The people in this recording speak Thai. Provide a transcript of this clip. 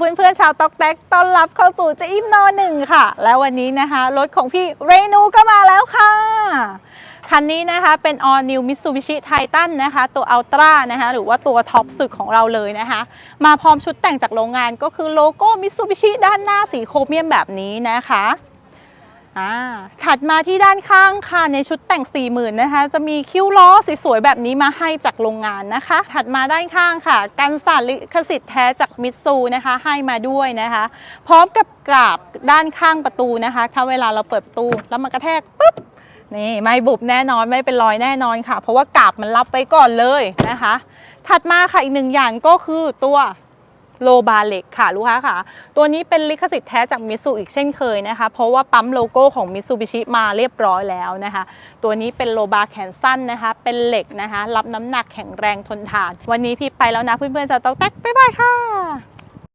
เพื่อนเพื่อนๆชาวตอกแตกต้อนรับเข้าสู่เจอิมนอหนึ่งค่ะ แล้ววันนี้นะคะรถของพี่เรนูก็มาแล้วค่ะ คันนี้นะคะเป็น all new Mitsubishi Titan นะคะ ตัว Ultra นะคะหรือว่าตัวท็อปสุดของเราเลยนะคะ มาพร้อมชุดแต่งจากโรงงานก็คือโลโก้ Mitsubishi ด้านหน้าสีโครเมียมแบบนี้นะคะ อ่าถัดมาที่ด้านข้างค่ะในชุดแต่ง 40,000นะคะ จะมีคิ้วล้อสวยๆ แบบนี้มาให้จากโรงงานนะคะ ถัดมาด้านข้างค่ะกันสารลิขสิทธิ์แท้จากมิตซูนะคะให้มาด้วยนะคะ พร้อมกับกราบด้านข้างประตูนะคะ ถ้าเวลาเราเปิดประตูแล้วมันกระแทกปุ๊บนี่ไม่บุบแน่นอนไม่เป็นรอยแน่นอนค่ะ เพราะว่ากาบมันรับไปก่อนเลยนะคะ ถัดมาค่ะอีกหนึ่งอย่างก็คือตัว โลบาเล็กค่ะลูกค้าค่ะ ตัวนี้เป็นลิขสิทธิ์แท้จากมิสูอีกเช่นเคยนะคะ เพราะว่าปั๊มโลโก้ของมิสูบิชิมาเรียบร้อยแล้วนะคะ ตัวนี้เป็นโลบาแขนสั้นนะคะ เป็นเหล็กนะคะ รับน้ำหนักแข็งแรงทนทาน วันนี้พี่ไปแล้วนะเพื่อนๆจะต้องแตกบ๊ายบายค่ะ